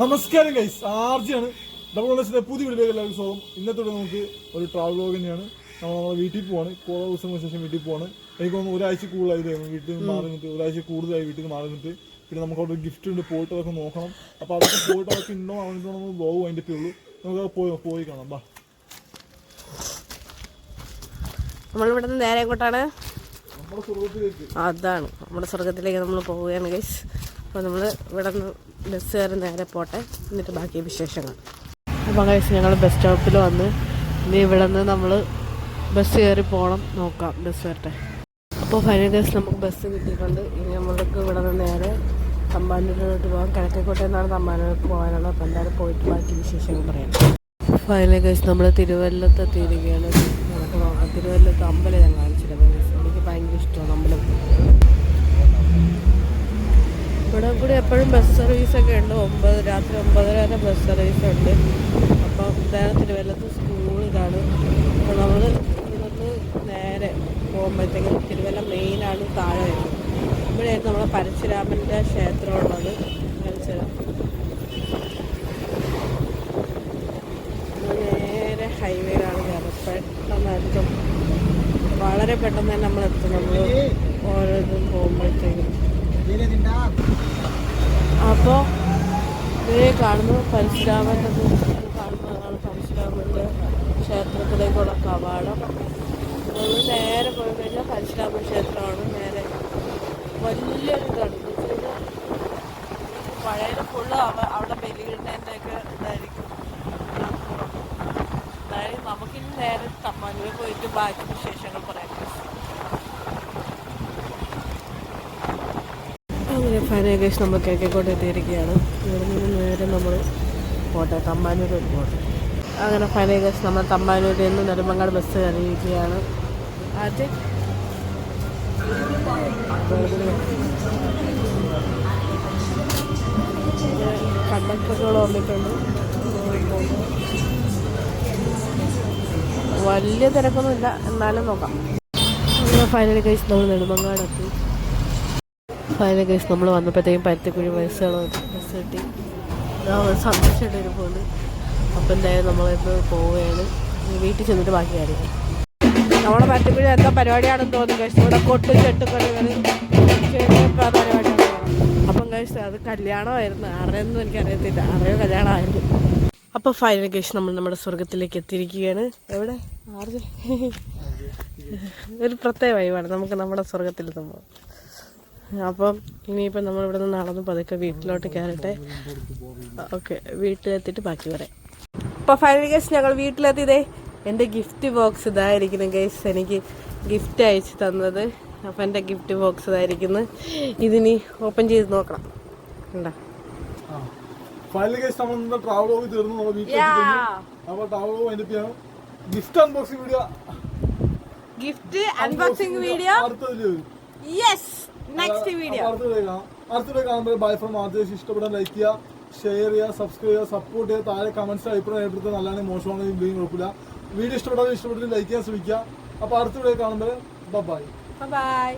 നമസ്കാരം guys ആർജിയാണ്. Double വണ്ണസിന്റെ പുതിയ വീഡിയോയിലേക്ക് എല്ലാവർക്കും സ്വാഗതം. ഇന്നത്തെ നമുക്ക് ഒരു ട്രാവൽ വ്ലോഗ് തന്നെയാണ്. നമ്മൾ നമ്മുടെ വീട്ടിൽ പോവാണ്. കുറേ ദിവസങ്ങൾക്ക് ശേഷം വീട്ടിൽ പോവാണ്. എനിക്ക് തോന്നുന്നു ഒരാഴ്ച കൂടുതലായിരുന്നു വീട്ടിൽ നിന്ന് മാറി നിന്നിട്ട് ഒരാഴ്ച കൂടുതലായി വീട്ടിൽ നിന്ന് മാറി നിന്നിട്ട്. പിന്നെ നമുക്ക് അവിടെ ഗിഫ്റ്റ് ഉണ്ട് പോയിട്ട് അതൊക്കെ നോക്കണം. അപ്പോൾ അതൊക്കെ പോയിട്ട് അതൊക്കെ ഉണ്ടോ അവനോ നമ്മൾ ബ്ലോഗ് അതിന്റെ ഉള്ളൂ. നമുക്ക് പോയി പോയി കാണാം. ബാ. നമ്മളിവിടെ നിന്ന് നേരെ എങ്ങോട്ടാണ്? സുഹൃത്തിലേക്ക് അതാണ്. നമ്മുടെ സ്വർഗത്തിലേക്ക് നമ്മൾ പോവുകയാണ് ഗൈസ് അപ്പോൾ നമ്മൾ ഇവിടെ നിന്ന് ബസ് കയറി നേരെ പോട്ടെ. എന്നിട്ട് ബാക്കി വിശേഷങ്ങൾ. അപ്പോൾ കഴിച്ച് ഞങ്ങൾ ബസ് സ്റ്റോപ്പിൽ വന്ന് ഇനി ഇവിടെ നിന്ന് നമ്മൾ ബസ് കയറി പോകണം നോക്കാം ബസ് വരട്ടെ. അപ്പോൾ ഫൈനൽ ഗൈസ് നമുക്ക് ബസ് കിട്ടിയിട്ടുണ്ട്. ഇനി നമ്മൾക്ക് ഇവിടെ നിന്ന് നേരെ തമ്പാനൂരിലോട്ട് പോകാം. കിഴക്കേക്കോട്ടയിൽ നിന്നാണ് തമ്പാനൂർക്ക് പോകാനുള്ളത്. അപ്പോൾ എന്തായാലും പോയിട്ട് ബാക്കി വിശേഷങ്ങൾ പറയാം. ഫൈനൽ ഗൈസ് നമ്മൾ തിരുവല്ലത്ത് എത്തിയിരിക്കുകയാണ്. നമുക്ക് നോക്കാം. തിരുവല്ലത്ത് അമ്പലം ഞാൻ എപ്പോഴും ബസ് സർവീസ് ഒക്കെ ഉണ്ട്. ഒമ്പത് രാത്രി ഒമ്പതര വരെ ബസ് സർവീസ് ഉണ്ട് അപ്പം ഇതാണ് തിരുവല്ലത്ത് സ്കൂൾ ഇതാണ്. അപ്പോൾ നമ്മൾ ഇവിടുന്ന് നേരെ പോകുമ്പോഴത്തേക്കും തിരുവല്ല മെയിനാണ് താഴെ വരുന്നത്. ഇവിടെയായിരുന്നു നമ്മളെ പരശുരാമന്റെ ക്ഷേത്രമുള്ളത്. നേരെ ഹൈവേയിലാണ് കയറുന്നത്. പെട്ടെന്നായിരിക്കും വളരെ പെട്ടെന്ന് തന്നെ നമ്മൾ എത്തും നമ്മൾ ഓരോ ഇതും പോകുമ്പോഴത്തേക്കും അപ്പോൾ ഇതേ കാണുന്നു പരശുരാമന്റെ കാണുന്നതാണ് പരശുരാമന്റെ ക്ഷേത്രത്തിലേക്കുള്ള കവാടം. നമ്മൾ നേരെ പോയി കഴിഞ്ഞാൽ പരശുരാമ ക്ഷേത്രമാണ്. നേരെ വലിയൊരു ഇതാണ്. പഴയ ഫുള്ള് അവ അവിടെ ബലിയിടുന്നതിന്റെയൊക്കെ ഇതായിരിക്കും. അതായത് നമുക്കിനി നേരെ തമ്മാനൂർ പോയിട്ട് ബാക്കി വിശേഷങ്ങൾ പറയാം. ഫൈനേകേഷ് നമ്മൾ കിഴക്കേക്കോട്ട് എത്തിയിരിക്കുകയാണ് ഇവിടെ നിന്ന് നേരെ നമ്മൾ പോട്ടെ തമ്പാനൂർ പോട്ടെ അങ്ങനെ ഫൈനേകേഷ് നമ്മൾ തമ്പാനൂരിൽ നിന്ന് നെടുമങ്ങാട് ബസ് കയറിയിരിക്കുകയാണ്. ആദ്യം കണ്ടക്ടറുകൾ വന്നിട്ടുണ്ട്. വലിയ തിരക്കൊന്നുമില്ല എന്നാലും നോക്കാം. ഫൈനൽ കഴിച്ച് നമ്മൾ നെടുമങ്ങാടെത്തി ഫൈനൽ കേസ് നമ്മൾ വന്നപ്പോഴത്തേക്കും പരുത്തിക്കുഴി ബസ്സുകൾ ബസ് കിട്ടി സന്തോഷമായിട്ട് ഒരു പോലെ. അപ്പം എന്തായാലും നമ്മളിന്ന് പോവുകയാണ്. വീട്ടിൽ ചെന്നിട്ട് ബാക്കി കാര്യങ്ങൾ. നമ്മുടെ പരുത്തിക്കുഴി എന്താ പരിപാടിയാണെന്ന് തോന്നുന്നു കഴിച്ചു ഇവിടെ കൊട്ടും ചെട്ടുകളികൾ പരിപാടിയാണ് അപ്പം കഴിച്ചു അത് കല്യാണമായിരുന്നു. അറിയൊന്നും എനിക്കറിയത്തില്ല. അറിയോ കല്യാണമായിരുന്നു. അപ്പോൾ ഫൈനൽ കേസ് നമ്മൾ നമ്മുടെ സ്വർഗത്തിലേക്ക് എത്തിയിരിക്കുകയാണ്. എവിടെ? ആർജെ? ഒരു പ്രത്യേക വൈവാണ് നമുക്ക് നമ്മുടെ സ്വർഗത്തിലെത്തുമ്പോൾ അപ്പം ഇനിയിപ്പം നമ്മൾ ഇവിടെ നിന്ന് നടന്ന് പതുക്കെ വീട്ടിലോട്ട് കയറട്ടെ. ഓക്കെ വീട്ടിലെത്തിയിട്ട് ബാക്കി പറയാം അപ്പോൾ ഫൈനൽ ഗേസ് ഞങ്ങൾ വീട്ടിലെത്തിയതേ എന്റെ ഗിഫ്റ്റ് ബോക്സ് ഇതായിരിക്കുന്നു ഗേസ് എനിക്ക് ഗിഫ്റ്റ് അയച്ചു തന്നത്. അപ്പം എന്റെ ഗിഫ്റ്റ് ബോക്സ് ഇതായിരിക്കുന്നു. ഇതിനി ഓപ്പൺ ചെയ്ത് നോക്കണം. ഉണ്ടോ ഫൈനൽ നമ്മൾ ട്രാവൽ തീർന്നു. നമ്മൾ വീട്ടിൽ അപ്പോൾ ട്രാവൽ വ്ലോഗ് അതിന്റെ ചെയ്യാം gift unboxing video gift unboxing video yes next video അടുത്തിടെ കാണാം കാണുമ്പോൾ ബൈ ഫ്രം ആർജേഷ് ഇഷ്ടപ്പെടാൻ ലൈക്ക് ചെയ്യുക ഷെയർ ചെയ്യുക സബ്സ്ക്രൈബ് ചെയ്യുക സപ്പോർട്ട് ചെയ്യുക. താഴെ കമന്റ്സ് അഭിപ്രായം എടുത്ത് നല്ലതാണ് മോശമാണെങ്കിൽ ഇല്ലെങ്കിൽ കുഴപ്പമില്ല വീഡിയോ ഇഷ്ടപ്പെടാതെ ഇഷ്ടപ്പെട്ടിട്ട് ലൈക്ക് ചെയ്യാൻ ശ്രമിക്കുക. അപ്പോൾ അടുത്ത വീഡിയോ കാണുമ്പോൾ ബൈ ബൈ